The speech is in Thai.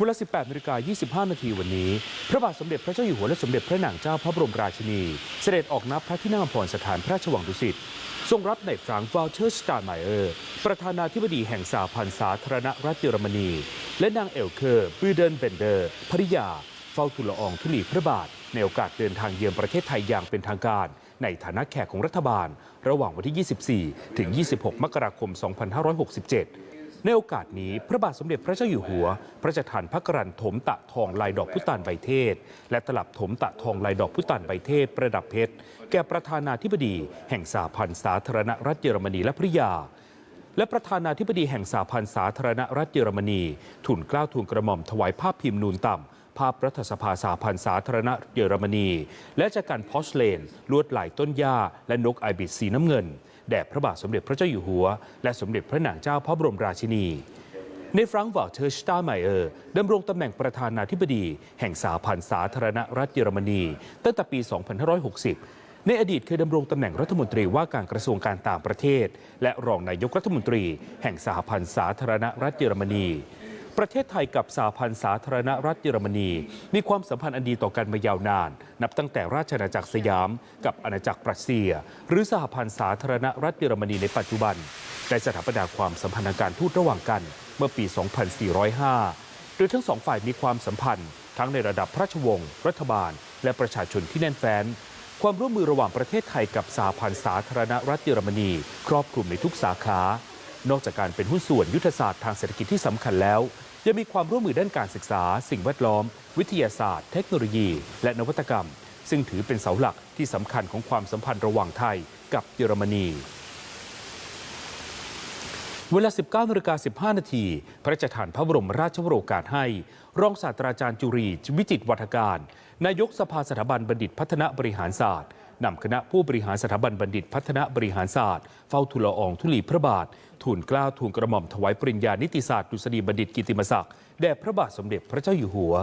เวลา 18นาฬิกา25 นาทีวันนี้ พระบาทสมเด็จพระเจ้าอยู่หัวและสมเด็จพระนางเจ้าพระบรมราชินี เสด็จออกนับพระที่นั่งอภรสถานพระราชวังดุสิต ทรงรับในฟรังก์วเชอร์สตาร์ไมเออร์ ประธานาธิบดีแห่งสหพันธ์สาธารณรัฐเยอรมนี และนางเอลเคอร์บูเดนเบนเดอร์ภริยา เฝ้าทูลละอองธุลีพระบาท ในโอกาสเดินทางเยือนประเทศไทยอย่างเป็นทางการ ในฐานะแขกของรัฐบาล ระหว่างวันที่ 24 ถึง 26 มกราคม 2567 ในโอกาสนี้พระบาทสมเด็จพระเจ้าอยู่หัว พระราชทานพระกรันถมตะทองลายดอกพุตานใบเทศ และตลับถมตะทองลายดอกพุตานใบเทศ ประดับเพชร แก่ประธานาธิบดี แห่งสหพันธ์สาธารณรัฐเยอรมนีและภริยา และประธานาธิบดีแห่งสหพันธ์สาธารณรัฐเยอรมนี ทุนกล้าวทุนกระหม่อมถวายภาพพิมพ์นูนต่ำ ภาพรัฐสภาสหพันธ์สาธารณรัฐเยอรมนี และจากการพอชเลน ลวดลายต้นหญ้า และนกไอบิสสีน้ำเงิน แด่พระบาทสมเด็จพระเจ้าอยู่หัว และสมเด็จพระนางเจ้าพระบรมราชินีในฟรังก์วาลเทอร์สตาไมเออร์ดำรงตำแหน่งประธานาธิบดี แห่งสหพันธ์สาธารณรัฐเยอรมนี ตั้งแต่ปี 2560 ในอดีตเคยดำรงตำแหน่งรัฐมนตรีว่าการกระทรวงการต่างประเทศ และรองนายกรัฐมนตรี แห่งสหพันธ์สาธารณรัฐเยอรมนี ประเทศไทยกับสหพันธ์สาธารณรัฐเยอรมนี มีความสัมพันธ์อันดีต่อกันมายาวนาน นับตั้งแต่ราชอาณาจักรสยาม กับอาณาจักรปรัสเซีย หรือสหพันธ์สาธารณรัฐเยอรมนีในปัจจุบัน ได้สถาปนาความสัมพันธ์ทางการทูตระหว่างกันเมื่อปี 2405 โดยทั้งสองฝ่ายมีความสัมพันธ์ ทั้งในระดับพระราชวงศ์รัฐบาล และประชาชนที่แน่นแฟ้นความร่วมมือระหว่างประเทศไทยกับสหพันธ์สาธารณรัฐเยอรมนี ครอบคลุมในทุกสาขา นอกจากการเป็นหุ้นส่วนยุทธศาสตร์ทางเศรษฐกิจที่สำคัญแล้ว ยังมีความร่วมมือด้านการศึกษา สิ่งแวดล้อม วิทยาศาสตร์ เทคโนโลยี และนวัตกรรม ซึ่งถือเป็นเสาหลักที่สำคัญของความสัมพันธ์ระหว่างไทยกับเยอรมนีเวลา 19นาฬิกา15 นาที พระราชทานพระบรมราชวโรกาสให้ รองศาสตราจารย์จุรีวิจิตวัฒการ นายกสภาสถาบันบัณฑิตพัฒนาบริหารศาสตร์ นำคณะผู้บริหารสถาบันบัณฑิตพัฒนาบริหารศาสตร์ เฝ้าทูลอองธุลีพระบาททูลกล้าทูลกระหม่อมถวายปริญญานิติศาสตร์ดุษฎีบัณฑิตกิติมศักดิ์แด่พระบาทสมเด็จพระเจ้าอยู่หัว